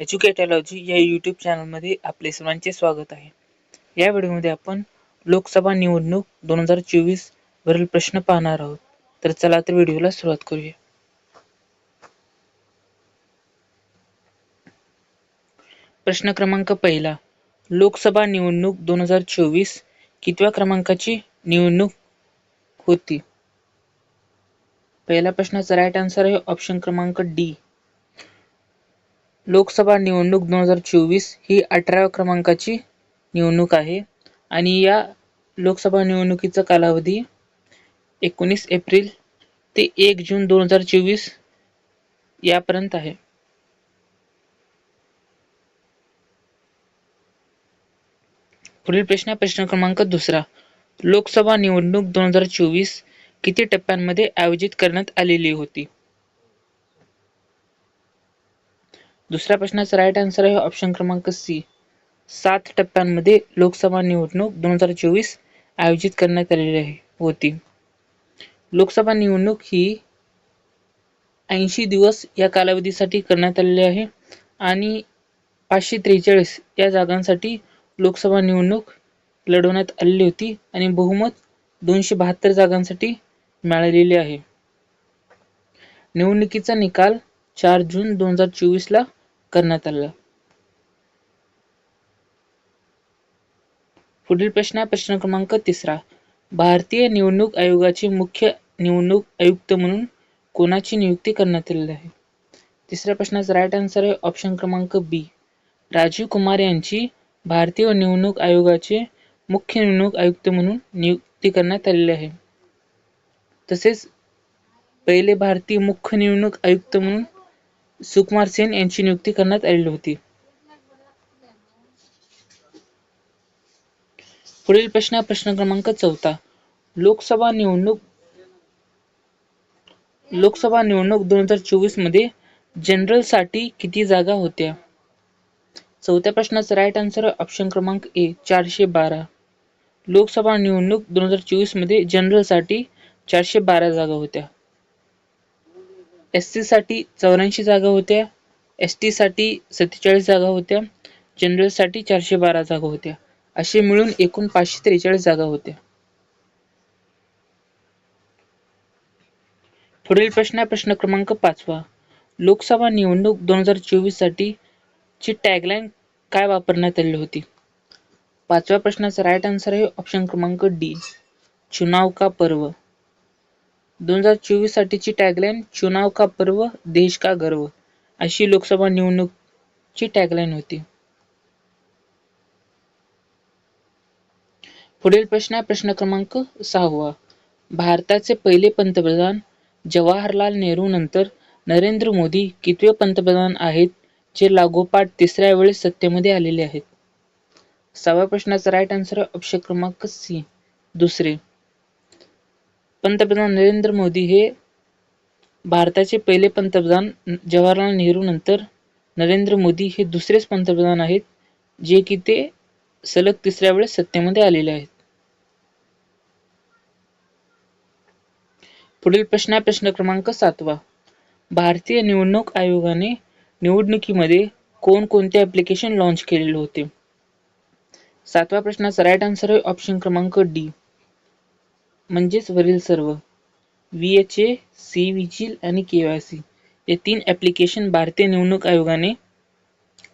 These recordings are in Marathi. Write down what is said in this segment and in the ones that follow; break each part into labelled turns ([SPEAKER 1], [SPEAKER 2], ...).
[SPEAKER 1] एज्युकेटॉलॉजी या यूट्यूब चॅनलमध्ये आपले सर्वांचे स्वागत आहे. या व्हिडिओमध्ये आपण लोकसभा निवडणूक दोन हजार चोवीस वरील प्रश्न पाहणार आहोत. तर चला तर व्हिडिओला सुरुवात करूया. प्रश्न क्रमांक पहिला. लोकसभा निवडणूक दोन हजार चोवीस कितव्या क्रमांकाची निवडणूक होती? पहिल्या प्रश्नाचा राईट आन्सर आहे ऑप्शन क्रमांक डी लोकसभा निवडणूक दोन हजार चोवीस ही अठराव्या क्रमांकाची निवडणूक आहे. आणि या लोकसभा निवडणुकीचा कालावधी एकोणीस एप्रिल ते एक जून दोन हजार चोवीस यापर्यंत आहे. पुढील प्रश्न प्रश्न क्रमांक दुसरा. लोकसभा निवडणूक दोन हजार चोवीस किती टप्प्यांमध्ये आयोजित करण्यात आलेली होती? दुसऱ्या प्रश्नाचा राईट आन्सर आहे ऑप्शन क्रमांक सी सात टप्प्यांमध्ये लोकसभा निवडणूक दोन हजार चोवीस आयोजित करण्यात आलेली आहे होती. लोकसभा निवडणूक ही ऐंशी दिवस या कालावधीसाठी करण्यात आलेली आहे आणि पाचशे त्रेचाळीस या जागांसाठी लोकसभा निवडणूक लढवण्यात आलेली होती आणि बहुमत दोनशे बहात्तर जागांसाठी मिळालेली आहे. निवडणुकीचा निकाल चार जून दोन हजार चोवीस ला करण्यात आला. पुढील प्रश्न प्रश्न क्रमांक तिसरा. भारतीय निवडणूक आयोगाचे मुख्य निवडणूक आयुक्त म्हणून कोणाची नियुक्ती करण्यात आलेली आहे? तिसऱ्या प्रश्नाचा राईट आन्सर आहे ऑप्शन क्रमांक बी राजीव कुमार यांची भारतीय निवडणूक आयोगाचे मुख्य निवडणूक आयुक्त म्हणून नियुक्ती करण्यात आलेली आहे. तसेच पहिले भारतीय मुख्य निवडणूक आयुक्त म्हणून सुकुमार सेन यांची नियुक्ती करण्यात आलेली होती. पुढील प्रश्न प्रश्न क्रमांक चौथा. लोकसभा निवडणूक लोकसभा निवडणूक दोन हजार चोवीसमध्ये जनरलसाठी किती जागा होत्या? चौथ्या प्रश्नाचा राईट आन्सर ऑप्शन क्रमांक ए चारशे बारा. लोकसभा निवडणूक दोन हजार चोवीसमध्ये जनरलसाठी चारशे बारा जागा होत्या. एस सीसाठी चौऱ्याऐंशी जागा होत्या. एस टी साठी सत्तेचाळीस जागा होत्या. जनरलसाठी चारशे बारा जागा होत्या. असे मिळून एकूण पाचशे त्रेचाळीस जागा होत्या. पुढील प्रश्न प्रश्न क्रमांक पाचवा. लोकसभा निवडणूक दोन हजार चोवीससाठी ची टॅगलाईन काय वापरण्यात आली होती? पाचव्या प्रश्नाचा राईट आन्सर आहे ऑप्शन क्रमांक डी चुनाव का पर्व? दोन हजार चोवीस साठीची टॅगलाईन चुनाव का पर्व देश का गर्व अशी लोकसभा निवडणूकची टॅगलाईन होती. पुढील प्रश्न आहे प्रश्न क्रमांक सहावा. भारताचे पहिले पंतप्रधान जवाहरलाल नेहरू नंतर नरेंद्र मोदी कितवे पंतप्रधान आहेत जे लागोपाठ तिसऱ्या वेळेस सत्तेमध्ये आलेले आहेत? सहाव्या प्रश्नाचा राईट आन्सर ऑप्शन क्रमांक सी. दुसरे. पंतप्रधान नरेंद्र मोदी हे भारताचे पहिले पंतप्रधान जवाहरलाल नेहरू नंतर नरेंद्र मोदी हे दुसरेच पंतप्रधान आहेत जे की ते सलग तिसऱ्या वेळेस सत्तेमध्ये आलेले आहेत. पुढील प्रश्न आहे प्रश्न क्रमांक सातवा. भारतीय निवडणूक आयोगाने निवडणुकीमध्ये कोणकोणते ऍप्लिकेशन लॉन्च केलेले होते? सातव्या प्रश्नाचा राईट आन्सर आहे ऑप्शन क्रमांक डी म्हणजेच वरील सर्व. V H A C vigil आणि के वाय सी. हे तीन ऍप्लिकेशन भारतीय निवडणूक आयोगाने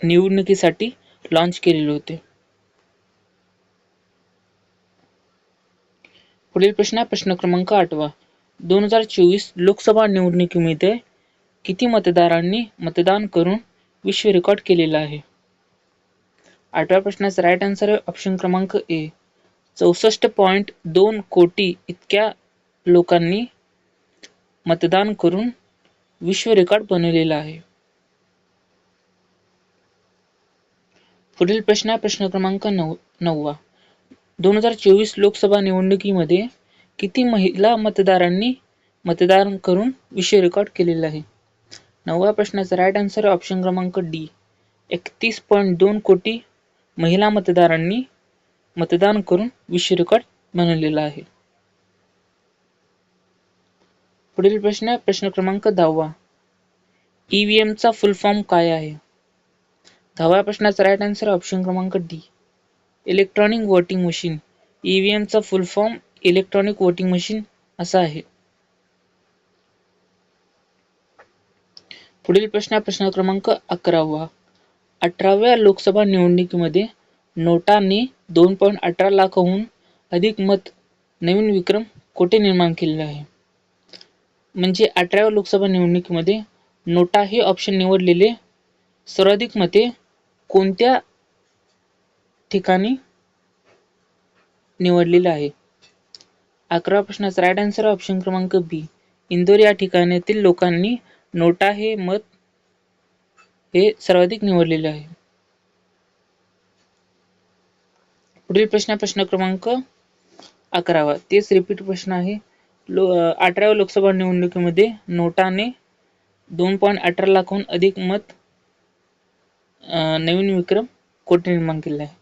[SPEAKER 1] निवडणुकीसाठी लॉन्च केलेले होते. पुढील प्रश्न आहे प्रश्न क्रमांक आठवा. दोन हजार चोवीस लोकसभा निवडणुकीमध्ये किती मतदारांनी मतदान करून विश्व रेकॉर्ड केलेला आहे? आठव्या प्रश्नाचा राईट आन्सर आहे ऑप्शन क्रमांक ए चौसष्ट पॉईंट दोन कोटी इतक्या लोकांनी मतदान करून विश्व रेकॉर्ड बनवलेला आहे. पुढील प्रश्न आहे प्रश्न क्रमांक नऊ नववा. दोन हजार चोवीस लोकसभा निवडणुकीमध्ये किती महिला मतदारांनी मतदान करून विषय रेकॉर्ड केलेला आहे? नवव्या प्रश्नाचा राईट आन्सर ऑप्शन क्रमांक डी एकतीस पॉईंट दोन कोटी महिला मतदारांनी मतदान करून विश्व रेकॉर्ड बनवलेला आहे. पुढील प्रश्न प्रश्न क्रमांक दहावा. ईव्हीएम चा फुल फॉर्म काय आहे? दहाव्या प्रश्नाचा राईट आन्सर ऑप्शन क्रमांक D electronic voting machine ईव्हीएमचा full form electronic voting machine असा आहे. पुढील प्रश्न प्रश्न क्रमांक अकरावा. अठराव्या लोकसभा निवडणुकीमध्ये नोटाने दोन पॉईंट अठरा लाखहून अधिक मत नवीन विक्रम कोठे निर्माण केलेले आहे? म्हणजे अठराव्या लोकसभा निवडणुकीमध्ये नोटा हे ऑप्शन निवडलेले सर्वाधिक मते कोणत्या ठिकाणी निवडलेले आहे? अकरा प्रश्नाचा राईट आन्सर ऑप्शन क्रमांक बी इंदोर या ठिकाणातील लोकांनी नोटा हे मत हे सर्वाधिक निवडलेले आहे. पुढील प्रश्न प्रश्न क्रमांक अकरावा. तेच रिपीट प्रश्न आहे. लो अठराव्या लोकसभा निवडणुकीमध्ये नोटाने दोन पॉईंट अठरा लाखहून अधिक मत नवीन विक्रम कोठे निर्माण केला आहे?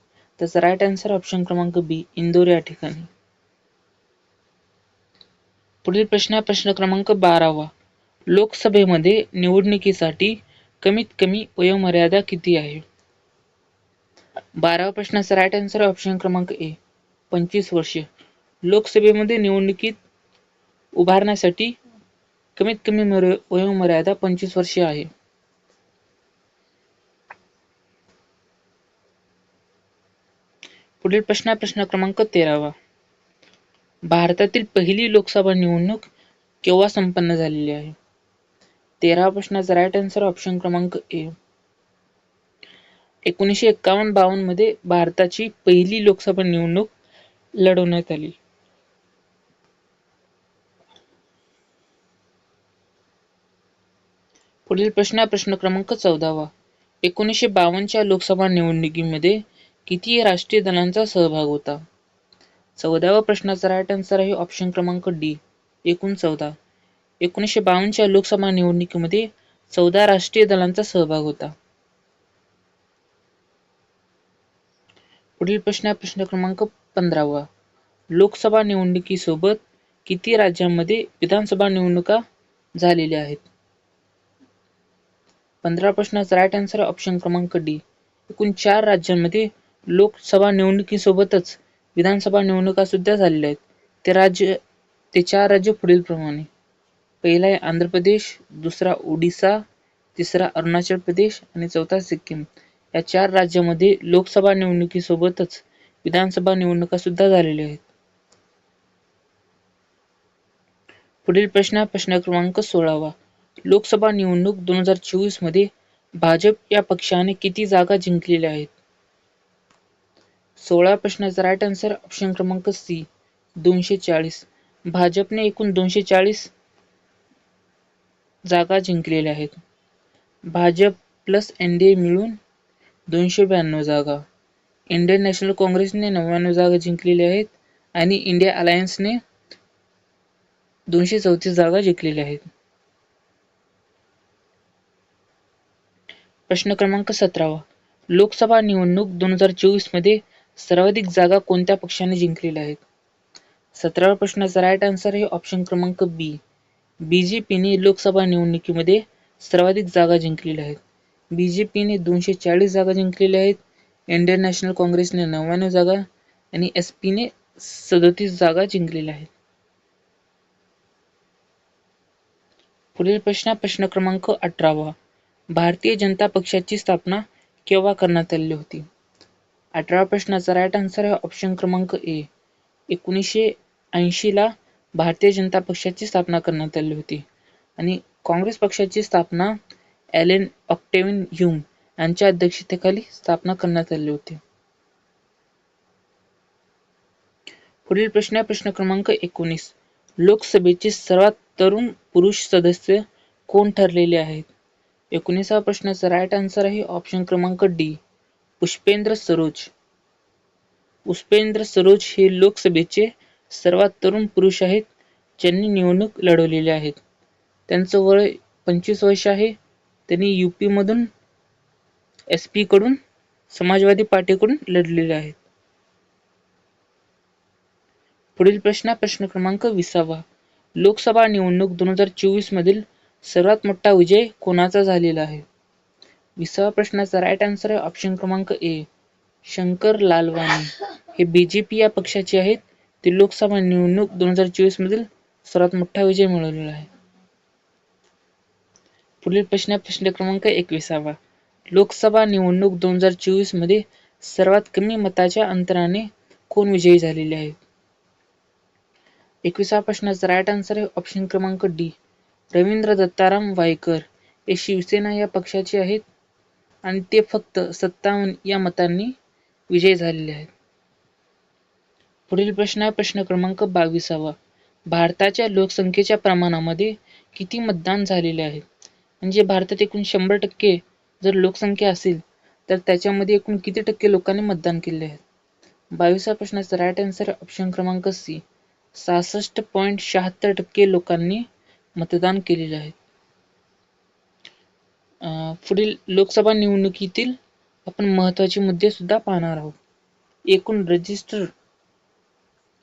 [SPEAKER 1] त्याचा राईट आन्सर ऑप्शन क्रमांक बी इंदोर या ठिकाणी. पुढील प्रश्न प्रश्न क्रमांक बारावा. लोकसभेमध्ये निवडणुकीसाठी कमीत कमी वयोमर्यादा किती आहे? बारावा प्रश्नाचा राईट आन्सर ऑप्शन क्रमांक ए पंचवीस वर्ष. लोकसभेमध्ये निवडणुकीत उभारण्यासाठी कमीत कमी वयोमर्यादा पंचवीस वर्षे आहे. पुढील प्रश्न प्रश्न क्रमांक तेरावा. भारतातील पहिली लोकसभा निवडणूक केव्हा संपन्न झालेली आहे? तेरावा प्रश्नाचा राईट आन्सर ऑप्शन क्रमांक ए एकोणीसशे एक्कावन्न बावन्नमध्ये भारताची पहिली लोकसभा निवडणूक लढवण्यात आली. पुढील प्रश्न प्रश्न क्रमांक चौदावा. एकोणीसशे बावन्नच्या लोकसभा निवडणुकीमध्ये किती राष्ट्रीय दलांचा सहभाग होता? चौदाव्या प्रश्नाचा राईट आन्सर आहे ऑप्शन क्रमांक डी एकूण चौदा. एकोणीसशे बावन्नच्या लोकसभा निवडणुकीमध्ये चौदा राष्ट्रीय दलांचा सहभाग होता. पुढील प्रश्न आहे प्रश्न क्रमांक पंधरावा. लोकसभा निवडणुकीसोबत किती राज्यांमध्ये विधानसभा निवडणुका झालेल्या आहेत? पंधरा प्रश्नाचा राईट आन्सर ऑप्शन क्रमांक डी एकूण चार राज्यांमध्ये लोकसभा निवडणुकीसोबतच विधानसभा निवडणुका सुद्धा झालेल्या आहेत. ते राज्य ते चार राज्य पुढील प्रमाणे. पहिला आहे आंध्र प्रदेश दुसरा ओडिसा तिसरा अरुणाचल प्रदेश आणि चौथा सिक्कीम. या चार राज्यामध्ये लोकसभा निवडणुकीसोबतच विधानसभा निवडणुका सुद्धा झालेल्या आहेत. पुढील प्रश्न प्रश्न क्रमांक सोळावा. लोकसभा निवडणूक दोन हजार चोवीसमध्ये भाजप या पक्षाने किती जागा जिंकलेल्या आहेत? सोळा प्रश्नाचा राईट आन्सर ऑप्शन क्रमांक सी दोनशे चाळीस. भाजपने एकूण दोनशे चाळीस जागा जिंकलेल्या आहेत. Bhajap plus N D A मिळून दोनशे ब्याण्णव जागा. इंडियन नॅशनल काँग्रेसने नव्याण्णव जागा जिंकलेल्या आहेत आणि इंडिया अलायन्सने दोनशे चौतीस जागा जिंकलेल्या आहेत. प्रश्न क्रमांक सतरावा. लोकसभा निवडणूक दोन हजार चोवीसमध्ये सर्वाधिक जागा कोणत्या पक्षाने जिंकलेल्या आहेत? सतराव्या प्रश्नाचा राईट आन्सर आहे ऑप्शन क्रमांक बी. बीजेपीने लोकसभा निवडणुकीमध्ये सर्वाधिक जागा जिंकलेल्या आहेत. बीजेपीने दोनशे चाळीस जागा जिंकलेल्या आहेत. इंडियन नॅशनल काँग्रेसने नव्याण्णव जागा आणि एस पीने सदतीस जागा जिंकलेल्या आहेत. पुढील प्रश्न प्रश्न क्रमांक अठरावा. भारतीय जनता पक्षाची स्थापना केव्हा करण्यात आली होती? अठरा प्रश्नाचा राईट आन्सर आहे ऑप्शन क्रमांक ए एकोणीसशे ऐंशीला भारतीय जनता पक्षाची स्थापना करण्यात आली होती. आणि काँग्रेस पक्षाची स्थापना ॲलेन ऑक्टेविन ह्यूम यांच्या अध्यक्षतेखाली स्थापना करण्यात आली होती. पुढील प्रश्न प्रश्न क्रमांक एकोणीस. लोकसभेचे सर्वात तरुण पुरुष सदस्य कोण ठरलेले आहेत? एकोणीसावा प्रश्नाचा राईट आन्सर आहे ऑप्शन क्रमांक डी पुष्पेंद्र सरोज. पुष्पेंद्र सरोज हे लोकसभेचे सर्वात तरुण पुरुष आहेत ज्यांनी निवडणूक लढवलेली आहेत. त्यांचं वय पंचवीस वर्ष आहे त्यांनी युपी मधून एस पी कडून समाजवादी पार्टीकडून लढलेले आहेत. पुढील प्रश्न प्रश्न क्रमांक विसावा. लोकसभा निवडणूक दोन हजार चोवीस मधील सर्वात मोठा विजय कोणाचा झालेला आहे? विसावा प्रश्नाचा राईट आन्सर आहे ऑप्शन क्रमांक ए शंकर लालवानी हे बीजेपी या पक्षाचे आहेत. ते लोकसभा निवडणूक दोन हजार चोवीस मधील सर्वात मोठा विजय मिळवलेला आहे. पुढील प्रश्न प्रश्न क्रमांक एकविसावा. लोकसभा निवडणूक दोन हजार चोवीसमध्ये सर्वात कमी मताच्या अंतराने कोण विजयी झालेले आहेत एकविसा प्रश्नाचा राईट आन्सर आहे ऑप्शन क्रमांक डी. रवींद्र दत्ताराम वायकर. हे शिवसेना या पक्षाचे आहेत आणि ते फक्त सत्तावन्न या मतांनी विजयी झालेले आहेत. पुढील प्रश्न आहे प्रश्न क्रमांक बावीसावा. भारताच्या लोकसंख्येच्या प्रमाणामध्ये किती मतदान झालेले आहे? म्हणजे भारतात एकूण शंभर टक्के जर लोकसंख्या असेल तर त्याच्यामध्ये एकूण किती टक्के लोकांनी मतदान केले आहे? बावीसा प्रश्नाचा राईट आन्सर ऑप्शन क्रमांक सी सहासष्ट पॉईंट शहात्तर टक्के लोकांनी मतदान केलेले आहे. पुढील लोकसभा निवडणुकीतील आपण महत्त्वाचे मुद्दे सुद्धा पाहणार आहोत. एकूण रजिस्टर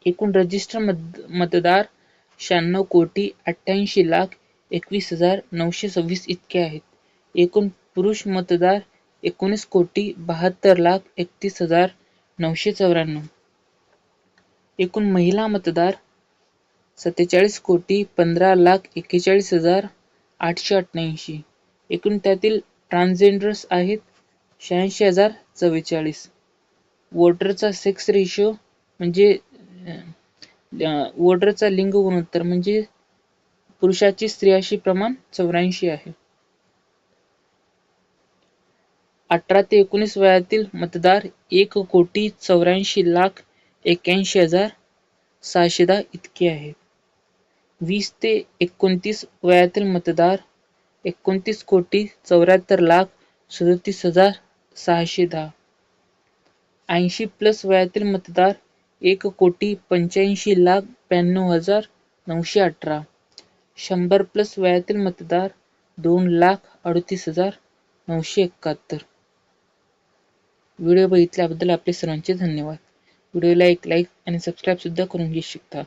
[SPEAKER 1] एकूण रजिस्टर मत मतदार शहाण्णव कोटी अठ्ठ्याऐंशी लाख एकवीस हजार नऊशे सव्वीस इतके आहेत. एकूण पुरुष मतदार एकोणीस कोटी बहात्तर लाख एकतीस हजार नऊशे चौऱ्याण्णव. एकूण महिला मतदार सत्तेचाळीस कोटी पंधरा लाख एक्केचाळीस हजार आठशे अठ्ठ्याऐंशी. एकूण त्यातील ट्रान्सजेंडर्स आहेत शहाऐंशी हजार चव्वेचाळीस. वोटरचा सेक्स रेशो म्हणजे वोटरचा लिंग गुणोत्तर म्हणजे पुरुषाची स्त्रियाशी प्रमाण चौऱ्याऐंशी आहे. अठरा ते एकोणीस वयातील मतदार एक कोटी चौऱ्याऐंशी लाख एक्क्याऐंशी हजार सहाशे दहा इतके आहेत. वीस ते एकोणतीस वयातील मतदार एकोणतीस कोटी चौऱ्याहत्तर लाख सदतीस हजार सहाशे दहा. ऐंशी प्लस वयातील मतदार एक कोटी पंच्याऐंशी लाख ब्याण्णव हजार नऊशे अठरा. शंभर प्लस वयातील मतदार दोन लाख अडतीस हजार नऊशे एकाहत्तर. व्हिडिओ बघितल्याबद्दल आपले सर्वांचे धन्यवाद. व्हिडिओला एक लाईक आणि सबस्क्राईबसुद्धा करून घेऊ शकता.